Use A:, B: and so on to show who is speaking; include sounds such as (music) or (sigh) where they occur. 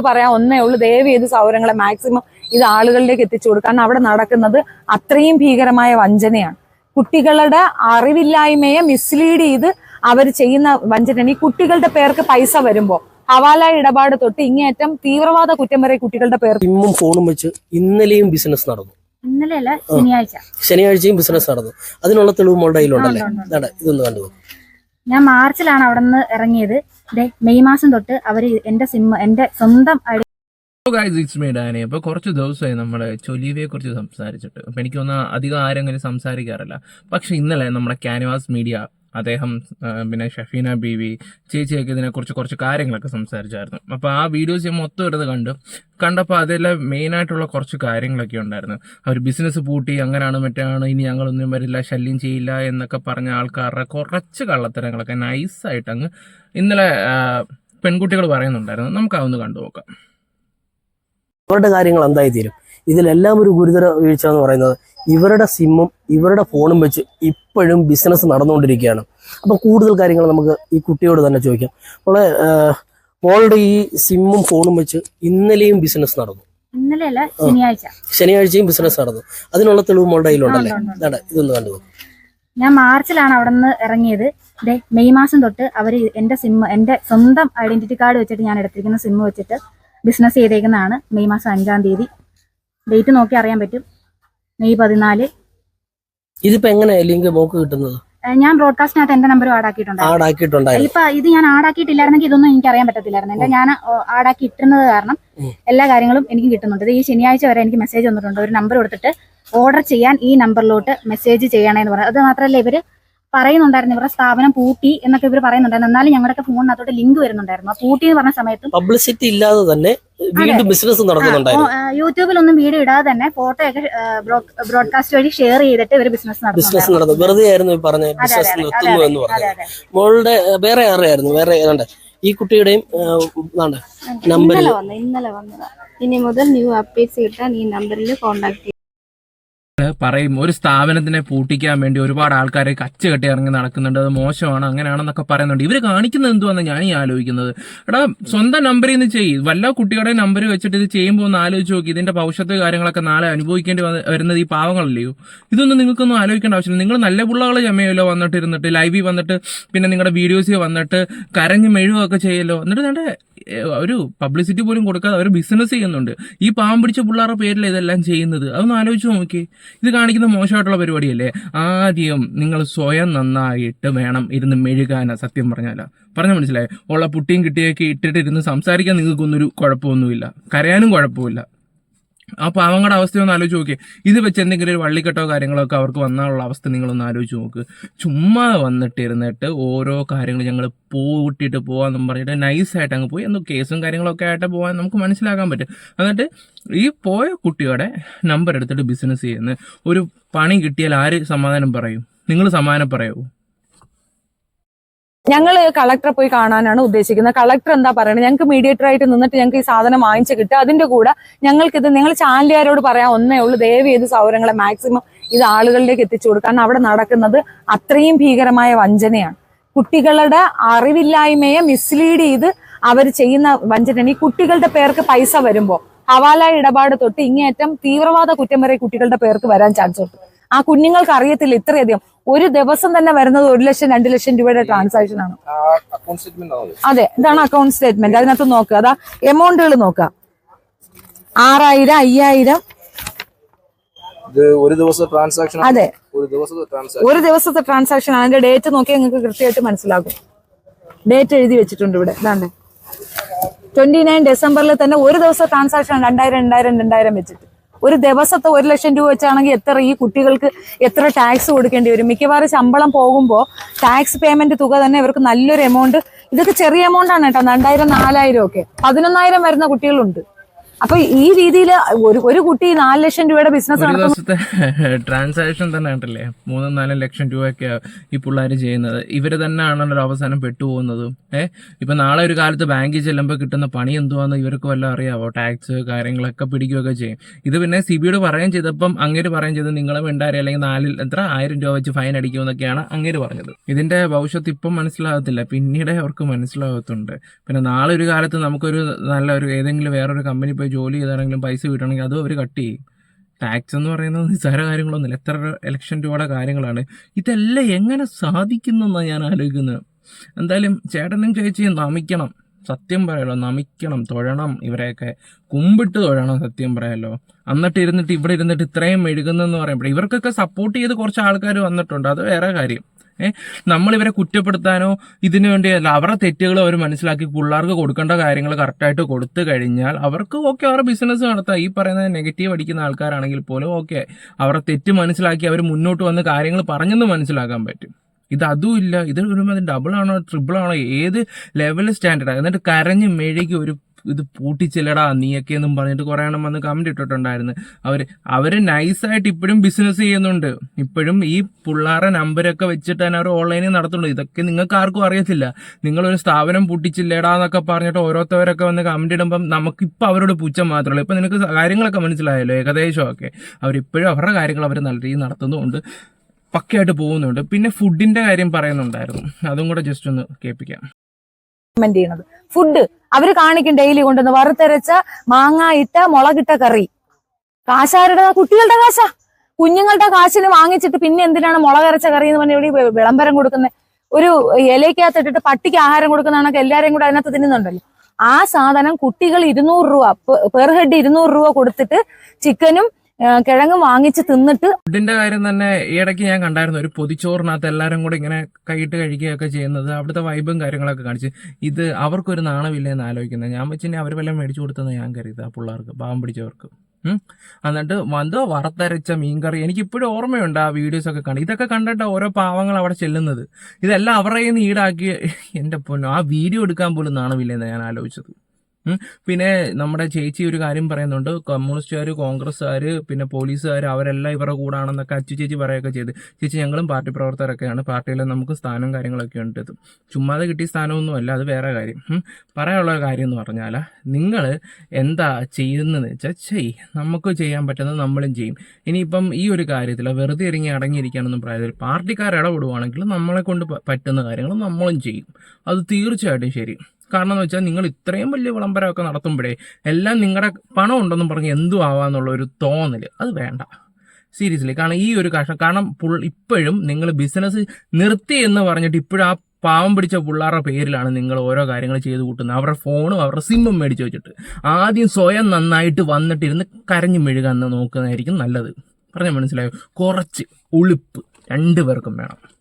A: പറയാൻ ഒന്നേ ഉള്ളൂ ദയവ് ചെയ്ത് സൗരങ്ങളെ മാക്സിമം ഇത് ആളുകളിലേക്ക് എത്തിച്ചു കൊടുക്കുക കാരണം അവിടെ നടക്കുന്നത് അത്രയും ഭീകരമായ വഞ്ചനയാണ്. കുട്ടികളുടെ അറിവില്ലായ്മയെ മിസ്ലീഡ് ചെയ്ത് അവർ ചെയ്യുന്ന വഞ്ചന ഈ കുട്ടികളുടെ പേർക്ക് പൈസ വരുമ്പോ ഹവാല ഇടപാട് തൊട്ട് ഇങ്ങേറ്റം തീവ്രവാദ കുറ്റം വരെ കുട്ടികളുടെ പേർ
B: സിമ്മും ഫോണും വെച്ച് ഇന്നലെയും ബിസിനസ് നടന്നു.
C: ഇന്നലെയല്ല ശനിയാഴ്ച.
B: ശനിയാഴ്ചയും ബിസിനസ് നടന്നു. അതിനുള്ള തെളിവ് മോളുടെ കയ്യിലുണ്ടല്ലേ? ഇതൊന്ന് കണ്ടു
C: ഞാൻ മാർച്ചിലാണ് അവിടെ നിന്ന് ഇറങ്ങിയത് മെയ് മാസം തൊട്ട് അവർ എന്റെ സിം എന്റെ സ്വന്തം
D: ഡാനി കുറച്ച് ദിവസമായി നമ്മൾ ചൊലീവയെ കുറിച്ച് സംസാരിച്ചിട്ട് എനിക്ക് തോന്നുന്ന അധികം ആരെങ്കിലും സംസാരിക്കാറില്ല. പക്ഷെ ഇന്നലെ നമ്മുടെ ക്യാൻവാസ് മീഡിയ അദ്ദേഹം പിന്നെ ഷഫീന ബീവി ചേച്ചിയൊക്കെ ഇതിനെക്കുറിച്ച് കുറച്ച് കാര്യങ്ങളൊക്കെ സംസാരിച്ചായിരുന്നു. അപ്പോൾ ആ വീഡിയോസ് ഞാൻ മൊത്തം എടുത്ത് കണ്ടു. കണ്ടപ്പോൾ അതെല്ലാം മെയിനായിട്ടുള്ള കുറച്ച് കാര്യങ്ങളൊക്കെ ഉണ്ടായിരുന്നു. അവർ ബിസിനസ് പൂട്ടി അങ്ങനെയാണ് മറ്റാണ് ഇനി ഞങ്ങളൊന്നും വരില്ല ശല്യം ചെയ്യില്ല എന്നൊക്കെ പറഞ്ഞ ആൾക്കാരുടെ കുറച്ച് കള്ളത്തരങ്ങളൊക്കെ നൈസായിട്ട് അങ്ങ് ഇന്നലെ പെൺകുട്ടികൾ പറയുന്നുണ്ടായിരുന്നു. നമുക്ക് അതൊന്ന് കണ്ടു നോക്കാം
B: അവരുടെ കാര്യങ്ങൾ എന്തായി തീരും ഇതിലെല്ലാം ഒരു ഗുരുതര വീഴ്ച എന്ന് പറയുന്നത് ഇവരുടെ സിമ്മും ഇവരുടെ ഫോണും വെച്ച് ഇപ്പോഴും ബിസിനസ് നടന്നുകൊണ്ടിരിക്കുകയാണ്. അപ്പോൾ കൂടുതൽ കാര്യങ്ങൾ നമുക്ക് ഈ കുട്ടിയോട് തന്നെ ചോദിക്കാം. മോളെ മോളുടെ ഈ സിമ്മും ഫോണും വെച്ച് ഇന്നലെയും ബിസിനസ് നടന്നു.
C: ഇന്നലെയല്ല ശനിയാഴ്ച.
B: ശനിയാഴ്ചയും ബിസിനസ് നടന്നു. അതിനുള്ള തെളിവ് മോളുടെ കയ്യിലുണ്ടല്ലേ? ഇതൊന്ന് കണ്ടു
C: ഞാൻ മാർച്ചിലാണ് അവിടെ നിന്ന് ഇറങ്ങിയത് മെയ് മാസം തൊട്ട് അവർ എന്റെ സിം എന്റെ സ്വന്തം ഐഡന്റിറ്റി കാർഡ് വെച്ചിട്ട് ഞാൻ എടുത്തിരിക്കുന്ന സിം വെച്ചിട്ട് ബിസിനസ് ചെയ്തേക്കുന്നതാണ് മെയ് മാസം അഞ്ചാം തീയതി. ഡേറ്റ് നോക്കി അറിയാൻ പറ്റും. മെയ് പതിനാല്.
B: ഇതിപ്പോ എങ്ങനെയാ ലിങ്ക് മോക്ക് കിട്ടുന്നത്?
C: ഞാൻ ബ്രോഡ്കാസ്റ്റിനകത്ത് എന്റെ നമ്പർ ആഡ്
B: ആക്കിയിട്ടുണ്ട്
C: ഇപ്പൊ ഇത് ഞാൻ ആഡ് ആടാക്കിയിട്ടില്ലായിരുന്നെങ്കിൽ ഇതൊന്നും എനിക്ക് അറിയാൻ പറ്റത്തില്ലായിരുന്നു എന്റെ ഞാൻ ആടാക്കി ഇട്ടുന്നത് കാരണം എല്ലാ കാര്യങ്ങളും എനിക്ക് കിട്ടുന്നുണ്ട്. ഇത് ഈ ശനിയാഴ്ച വരെ എനിക്ക് മെസ്സേജ് വന്നിട്ടുണ്ട്. ഒരു നമ്പർ കൊടുത്തിട്ട് ഓർഡർ ചെയ്യാൻ ഈ നമ്പറിലോട്ട് മെസ്സേജ് ചെയ്യണമെന്ന് പറഞ്ഞു. അത് മാത്രമല്ല ഇവർ പറയുന്നുണ്ടായിരുന്നു. ഇവരുടെ സ്ഥാപനം പൂട്ടി എന്നൊക്കെ ഇവർ പറയുന്നുണ്ടായിരുന്നു. എന്നാലും ഞങ്ങളുടെ ഫോണിനകത്തോട്ട് ലിങ്ക് വരുന്നുണ്ടായിരുന്നു. പൂട്ടി എന്ന് പറഞ്ഞ സമയത്തും
B: പബ്ലിസിറ്റി ഇല്ലാതെ തന്നെ വീണ്ടും ബിസിനസ് നടക്കുന്നുണ്ടായിരുന്നു
C: യൂട്യൂബിൽ യൂട്യൂബിലൊന്നും വീഡിയോ ഇടാതെ തന്നെ ഫോട്ടോ ഒക്കെ ബ്രോഡ്കാസ്റ്റ് വഴി ഷെയർ ചെയ്തിട്ട് ഇവർ ബിസിനസ്
B: ബിസിനസ് നടന്നു. വെറുതെ ആയിരുന്നു പറഞ്ഞ ബിസിനസ് നിർത്തുന്നു എന്ന് പറഞ്ഞു. മോളുടെ വേറെ ആരെയായിരുന്നു വേറെ ഏതാണ്ട്? ഈ കുട്ടിയുടെയും നമ്പർ
E: ഇന്നലെ വന്നു ഇന്നലെ വന്നതാ. ഇനി മുതൽ ന്യൂ അപ്ഡേറ്റ്സ് കിട്ടാൻ ഈ നമ്പറിൽ കോൺടാക്ട്
D: പറയും ഒരു സ്ഥാപനത്തിനെ പൂട്ടിക്കാൻ വേണ്ടി ഒരുപാട് ആൾക്കാരെ കച്ച കെട്ടി ഇറങ്ങി നടക്കുന്നുണ്ട് അത് മോശമാണ് അങ്ങനെയാണെന്നൊക്കെ പറയുന്നുണ്ട്. ഇവർ കാണിക്കുന്നത് എന്തുവാന്ന് ഞാൻ ഈ ആലോചിക്കുന്നത്. എടാ സ്വന്തം നമ്പറിൽ നിന്ന് ചെയ്യും. വല്ല കുട്ടികളുടെ നമ്പർ വെച്ചിട്ട് ഇത് ചെയ്യുമ്പോൾ ഒന്ന് ആലോചിച്ച് നോക്കി. ഇതിന്റെ ഭവിഷ്യത്ത് കാര്യങ്ങളൊക്കെ നാളെ അനുഭവിക്കേണ്ടി വരുന്നത് ഈ പാവങ്ങളല്ലയോ? ഇതൊന്നും നിങ്ങൾക്കൊന്നും ആലോചിക്കേണ്ട ആവശ്യമില്ല. നിങ്ങൾ നല്ല പിള്ളകളെ ചമയല്ലോ വന്നിട്ട് ഇരുന്നിട്ട് ലൈവിൽ വന്നിട്ട് പിന്നെ നിങ്ങളുടെ വീഡിയോസിൽ വന്നിട്ട് കരഞ്ഞ് മെഴുകൊക്കെ ചെയ്യല്ലോ. എന്നിട്ട് നിങ്ങളുടെ ഒരു പബ്ലിസിറ്റി പോലും കൊടുക്കാതെ അവർ ബിസിനസ് ചെയ്യുന്നുണ്ട്. ഈ പാവം പിടിച്ച പിള്ളേരുടെ പേരിൽ ഇതെല്ലാം ചെയ്യുന്നത്. അതൊന്ന് ആലോചിച്ച് നോക്കി ഇത് കാണിക്കുന്ന മോശമായിട്ടുള്ള പരിപാടിയല്ലേ? ആദ്യം നിങ്ങൾ സ്വയം നന്നായിട്ട് വേണം ഇരുന്ന് മെഴുകാന സത്യം പറഞ്ഞാല. പറഞ്ഞ മനസ്സിലായി? ഉള്ള പുട്ടിയും കിട്ടിയൊക്കെ ഇട്ടിട്ട് ഇരുന്ന് സംസാരിക്കാൻ നിങ്ങൾക്കൊന്നൊരു കുഴപ്പമൊന്നുമില്ല. കരയാനും കുഴപ്പമില്ല. ആ പാവങ്ങളുടെ അവസ്ഥ ഒന്ന് ആലോചിച്ച് നോക്കിയേ. ഇത് വെച്ച് എന്തെങ്കിലും ഒരു വള്ളിക്കെട്ടോ കാര്യങ്ങളോ ഒക്കെ അവർക്ക് വന്നാലുള്ള അവസ്ഥ നിങ്ങളൊന്ന് ആലോചിച്ച് നോക്ക്. ചുമ്മാ വന്നിട്ടിരുന്നിട്ട് ഓരോ കാര്യങ്ങൾ ഞങ്ങൾ പൂട്ടിയിട്ട് പോവാന്നും പറഞ്ഞിട്ട് നൈസായിട്ട് അങ്ങ് പോയി. എന്തോ കേസും കാര്യങ്ങളൊക്കെ ആയിട്ട് പോകാൻ നമുക്ക് മനസ്സിലാക്കാൻ പറ്റും. എന്നിട്ട് ഈ പോയ കുട്ടിയുടെ നമ്പർ എടുത്തിട്ട് ബിസിനസ് ചെയ്യുന്നത് ഒരു പണി കിട്ടിയാൽ ആര് സമാധാനം പറയും? നിങ്ങൾ സമാധാനം പറയുമോ
A: ഞങ്ങൾ കളക്ടറെ പോയി കാണാനാണ് ഉദ്ദേശിക്കുന്നത്. കളക്ടർ എന്താ പറയുന്നത് ഞങ്ങൾക്ക് മീഡിയേറ്റർ ആയിട്ട് നിന്നിട്ട് ഞങ്ങൾക്ക് ഈ സാധനം വാങ്ങിച്ചു കിട്ടുക. അതിന്റെ കൂടെ ഞങ്ങൾക്ക് ഞങ്ങൾക്കിത് നിങ്ങൾ ചാനലുകാരോട് പറയാൻ ഒന്നേ ഉള്ളൂ. ദയവ് ചെയ്ത് സൗകര്യങ്ങളെ മാക്സിമം ഇത് ആളുകളിലേക്ക് എത്തിച്ചു കൊടുക്കുക. കാരണം അവിടെ നടക്കുന്നത് അത്രയും ഭീകരമായ വഞ്ചനയാണ്. കുട്ടികളുടെ അറിവില്ലായ്മയെ മിസ്ലീഡ് ചെയ്ത് അവർ ചെയ്യുന്ന വഞ്ചനയാണ്. ഈ കുട്ടികളുടെ പേർക്ക് പൈസ വരുമ്പോൾ ഹവാല ഇടപാട് തൊട്ട് ഇങ്ങേറ്റം തീവ്രവാദ കുറ്റം വരെ കുട്ടികളുടെ പേർക്ക് വരാൻ ചാൻസ് ഉണ്ട്. ആ കുഞ്ഞുങ്ങൾക്ക് അറിയത്തില്ല ഇത്രയധികം. ഒരു ദിവസം തന്നെ വരുന്നത് ഒരു ലക്ഷം രണ്ട് ലക്ഷം രൂപയുടെ ട്രാൻസാക്ഷൻ ആണ്. അതെ ഇതാണ് അക്കൗണ്ട് സ്റ്റേറ്റ്മെന്റ് അതിനകത്ത് നോക്കുക അതാ എമൗണ്ടുകൾ നോക്കുക ആറായിരം അയ്യായിരം.
F: ഒരു ദിവസത്തെ ട്രാൻസാക്ഷൻ
A: അതെ.
F: ഒരു ദിവസത്തെ ട്രാൻസാക്ഷൻ
A: ഒരു ദിവസത്തെ ട്രാൻസാക്ഷൻ അതിന്റെ ഡേറ്റ് നോക്കിയാൽ നിങ്ങൾക്ക് കൃത്യമായിട്ട് മനസ്സിലാകും. ഡേറ്റ് എഴുതി വെച്ചിട്ടുണ്ട് ഇവിടെ. ഇതാണ്ട്. ട്വന്റി നയൻ ഡിസംബറിൽ തന്നെ ഒരു ദിവസം ട്രാൻസാക്ഷൻ രണ്ടായിരം രണ്ടായിരം രണ്ടായിരം വെച്ചിട്ട്. ഒരു ദിവസത്തെ ഒരു ലക്ഷം രൂപ വെച്ചാണെങ്കിൽ എത്ര ഈ കുട്ടികൾക്ക് എത്ര ടാക്സ് കൊടുക്കേണ്ടി വരും? മിക്കവാറും ശമ്പളം പോകുമ്പോൾ ടാക്സ് പേയ്മെന്റ് തുക തന്നെ ഇവർക്ക് നല്ലൊരു എമൗണ്ട് ഇതൊക്കെ ചെറിയ എമൗണ്ട് ആണ് കേട്ടോ. രണ്ടായിരം നാലായിരം ഒക്കെ. പതിനൊന്നായിരം വരുന്ന കുട്ടികളുണ്ട്. അപ്പൊ ഈ രീതിയിൽ ഒരു ഒരു കുട്ടി നാല് ലക്ഷം രൂപയുടെ ബിസിനസ്
D: ഒരു ദിവസത്തെ (laughs) ട്രാൻസാക്ഷൻ തന്നെ ഉണ്ടല്ലേ മൂന്നും നാലും ലക്ഷം രൂപയൊക്കെ ഈ പിള്ളേർ ചെയ്യുന്നത്. ഇവർ തന്നെയാണല്ലോ അവസാനം പെട്ടുപോകുന്നതും. ഏഹ് ഇപ്പൊ നാളെ ഒരു കാലത്ത് ബാങ്കിൽ ചെല്ലുമ്പോൾ കിട്ടുന്ന പണി എന്തുവാന്ന് ഇവർക്ക് വല്ലതും അറിയാവോ? ടാക്സ് കാര്യങ്ങളൊക്കെ പിടിക്കുകയൊക്കെ ചെയ്യും. ഇത് പിന്നെ സിബിയോട് പറയുകയും ചെയ്തപ്പം അങ്ങേര് പറയുകയും ചെയ്ത് നിങ്ങളെ ഉണ്ടായി അല്ലെങ്കിൽ നാലിൽ എത്ര? ആയിരം രൂപ വെച്ച് ഫൈൻ അടിക്കുമെന്നൊക്കെയാണ് അങ്ങേര് പറഞ്ഞത്. ഇതിന്റെ ഭവിഷ്യത്ത് ഇപ്പം മനസ്സിലാകത്തില്ല. പിന്നീടേ അവർക്ക് മനസ്സിലാകത്തുണ്ട്. പിന്നെ നാളെ ഒരു കാലത്ത് നമുക്കൊരു നല്ല ഒരു ഏതെങ്കിലും വേറൊരു കമ്പനി പോയി ജോലി ചെയ്താണെങ്കിലും പൈസ കിട്ടണമെങ്കിൽ അതും അവർ കട്ട് ചെയ്യും. ടാക്സ് എന്ന് പറയുന്നത് നിസ്സാര കാര്യങ്ങളൊന്നുമില്ല. എത്ര ഇലക്ഷൻ രൂപയുടെ കാര്യങ്ങളാണ്. ഇതെല്ലാം എങ്ങനെ സാധിക്കുന്നെന്നാണ് ഞാൻ ആലോചിക്കുന്നത്. എന്തായാലും ചേട്ടനും ചേച്ചിയും നമിക്കണം. സത്യം പറയാലോ നമിക്കണം തൊഴണം. ഇവരെയൊക്കെ കുമ്പിട്ട് തൊഴണം സത്യം പറയാലോ എന്നിട്ട് ഇരുന്നിട്ട് ഇവിടെ ഇരുന്നിട്ട് ഇത്രയും മെഴുകുന്നെന്ന് പറയുമ്പോൾ ഇവർക്കൊക്കെ സപ്പോർട്ട് ചെയ്ത് കുറച്ച് ആൾക്കാർ വന്നിട്ടുണ്ട്. അത് വേറെ കാര്യം. ഏഹ് ഇവരെ കുറ്റപ്പെടുത്താനോ ഇതിനു വേണ്ടി അല്ല അവരുടെ തെറ്റുകൾ അവർ മനസ്സിലാക്കി പിള്ളേർക്ക് കൊടുക്കേണ്ട കാര്യങ്ങൾ കറക്റ്റായിട്ട് കൊടുത്തു കഴിഞ്ഞാൽ അവർക്ക് ഓക്കെ അവരുടെ ബിസിനസ് നടത്താം. ഈ പറയുന്ന നെഗറ്റീവ് അടിക്കുന്ന ആൾക്കാരാണെങ്കിൽ പോലും ഓക്കെ അവരുടെ തെറ്റ് മനസ്സിലാക്കി അവർ മുന്നോട്ട് വന്ന് കാര്യങ്ങൾ പറഞ്ഞെന്ന് മനസ്സിലാക്കാൻ പറ്റും. ഇത് അതും ഇല്ല. ഇത് ഒരു ഡബിൾ ആണോ ട്രിപ്പിൾ ആണോ ഏത് ലെവൽ സ്റ്റാൻഡേർഡ് എന്നിട്ട് കരഞ്ഞ് മെഴുകി ഒരു ഇത് പൂട്ടിച്ചില്ലടാ നീയൊക്കെ എന്നും പറഞ്ഞിട്ട് കുറേ എണ്ണം വന്ന് കമന്റ് ഇട്ടിട്ടുണ്ടായിരുന്നു. അവർ അവർ നൈസായിട്ട് ഇപ്പോഴും ബിസിനസ് ചെയ്യുന്നുണ്ട്. ഇപ്പോഴും ഈ പിള്ളേരെ നമ്പരൊക്കെ വെച്ചിട്ട് തന്നെ അവർ ഓൺലൈനിൽ നടത്തുന്നുണ്ട്. ഇതൊക്കെ നിങ്ങൾക്ക് ആർക്കും അറിയത്തില്ല. നിങ്ങളൊരു സ്ഥാപനം പൂട്ടിച്ചില്ലടാ എന്നൊക്കെ പറഞ്ഞിട്ട് ഓരോരുത്തവരൊക്കെ വന്ന് കമന്റ് ഇടുമ്പം നമുക്കിപ്പോൾ അവരോട് പൂച്ച മാത്രമേ ഇപ്പം നിനക്ക് കാര്യങ്ങളൊക്കെ മനസ്സിലായല്ലോ ഏകദേശം ഏകദേശമൊക്കെ. അവരിപ്പോഴും അവരുടെ കാര്യങ്ങൾ അവർ നല്ല രീതിയിൽ നടത്തുന്നുമുണ്ട് പക്കയായിട്ട് പോകുന്നുണ്ട്. പിന്നെ ഫുഡിന്റെ കാര്യം പറയുന്നുണ്ടായിരുന്നു. അതും കൂടെ ജസ്റ്റ് ഒന്ന് കേൾപ്പിക്കാം.
A: ഫുഡ് അവർ കാണിക്കും ഡെയിലി കൊണ്ടുവന്ന്. വറുത്തരച്ച മാങ്ങ ഇട്ട മുളകിട്ട കറി. കാശാരുടെ കുട്ടികളുടെ കാശാ. കുഞ്ഞുങ്ങളുടെ കാശിന് വാങ്ങിച്ചിട്ട് പിന്നെ എന്തിനാണ് മുളകരച്ച കറി എന്ന് പറഞ്ഞ ഇവിടെ വിളംബരം കൊടുക്കുന്നത് ഒരു ഇലയ്ക്കകത്ത് ഇട്ടിട്ട് പട്ടിക്ക് ആഹാരം കൊടുക്കുന്നതാണൊക്കെ എല്ലാരെയും കൂടെ അതിനകത്ത് തിന്നുന്നുണ്ടല്ലോ. ആ സാധനം കുട്ടികൾ ഇരുന്നൂറ് രൂപ പെർ ഹെഡ് ഇരുന്നൂറ് രൂപ കൊടുത്തിട്ട് ചിക്കനും കിഴങ്ങും വാങ്ങിച്ച് തിന്നിട്ട്
D: ഫുഡിന്റെ കാര്യം തന്നെ ഇടയ്ക്ക് ഞാൻ കണ്ടായിരുന്നു. ഒരു പൊതിച്ചോറിനകത്ത് എല്ലാവരും കൂടെ ഇങ്ങനെ കൈയിട്ട് കഴിക്കുകയൊക്കെ ചെയ്യുന്നത് അവിടുത്തെ വൈബും കാര്യങ്ങളൊക്കെ കാണിച്ച്. ഇത് അവർക്കൊരു നാണമില്ല എന്ന് ആലോചിക്കുന്നത്. ഞാൻ വെച്ചിട്ട് അവർ വല്ലതും മേടിച്ചു കൊടുത്തെന്ന് ഞാൻ കരുത് ആ പിള്ളേർക്ക് പാവം പിടിച്ചവർക്ക്. എന്നിട്ട് വന്തോ വറുത്തരച്ച മീൻകറി എനിക്കിപ്പോഴും ഓർമ്മയുണ്ട് ആ വീഡിയോസ് ഒക്കെ കണ്ട്. ഇതൊക്കെ കണ്ടിട്ട് ഓരോ പാവങ്ങൾ അവിടെ ചെല്ലുന്നത്. ഇതെല്ലാം അവരുടെ കയ്യിൽ നിന്ന് ഈടാക്കി എന്റെ പൊന്നോ ആ വീഡിയോ എടുക്കാൻ പോലും നാണമില്ല എന്ന് ഞാൻ ആലോചിച്ചത്. പിന്നെ നമ്മുടെ ചേച്ചി ഒരു കാര്യം പറയുന്നുണ്ട്. കമ്മ്യൂണിസ്റ്റുകാർ കോൺഗ്രസ്സുകാർ പിന്നെ പോലീസുകാർ അവരെല്ലാം ഇവരുടെ കൂടാണെന്നൊക്കെ അച്ചു ചേച്ചി പറയുകയൊക്കെ ചെയ്ത്. ചേച്ചി ഞങ്ങളും പാർട്ടി പ്രവർത്തകരൊക്കെയാണ്. പാർട്ടിയിൽ നമുക്ക് സ്ഥാനം കാര്യങ്ങളൊക്കെ ഉണ്ട്. ചുമ്മാതെ കിട്ടിയ സ്ഥാനമൊന്നുമല്ല അത് വേറെ കാര്യം. പറയാനുള്ള കാര്യം എന്ന് പറഞ്ഞാൽ നിങ്ങൾ എന്താ ചെയ്യുന്നതെന്ന് വെച്ചാൽ ചെയ് നമുക്ക് ചെയ്യാൻ പറ്റുന്നത് നമ്മളും ചെയ്യും. ഇനിയിപ്പം ഈ ഒരു കാര്യത്തിൽ വെറുതെ ഇറങ്ങി അടങ്ങിയിരിക്കാനൊന്നും പ്രായത്തിൽ പാർട്ടിക്കാർ ഇടപെടുവാണെങ്കിൽ നമ്മളെ കൊണ്ട് പറ്റുന്ന കാര്യങ്ങൾ നമ്മളും ചെയ്യും. അത് തീർച്ചയായിട്ടും ശരി. കാരണം എന്ന് വെച്ചാൽ നിങ്ങൾ ഇത്രയും വലിയ വിളംബരമൊക്കെ നടത്തുമ്പോഴേ എല്ലാം നിങ്ങളുടെ പണം ഉണ്ടെന്നും പറഞ്ഞ് എന്തും ആവാന്നുള്ള ഒരു തോന്നൽ. അത് വേണ്ട. സീരിയസ്ലി കാരണം ഈ ഒരു കഷ്ടം കാരണം ഇപ്പോഴും നിങ്ങൾ ബിസിനസ് നിർത്തി എന്ന് പറഞ്ഞിട്ട് ഇപ്പോഴും ആ പാവം പിടിച്ച പിള്ളേരുടെ പേരിലാണ് നിങ്ങൾ ഓരോ കാര്യങ്ങൾ ചെയ്ത് കൂട്ടുന്നത്. അവരുടെ ഫോണും അവരുടെ സിമ്മും മേടിച്ച് വെച്ചിട്ട്. ആദ്യം സ്വയം നന്നായിട്ട് വന്നിട്ടിരുന്ന് കരഞ്ഞു മെഴുകാന്ന് നോക്കുന്നതായിരിക്കും നല്ലത്. പറഞ്ഞ മനസ്സിലായോ? കുറച്ച് ഉളുപ്പ് രണ്ടു പേർക്കും വേണം.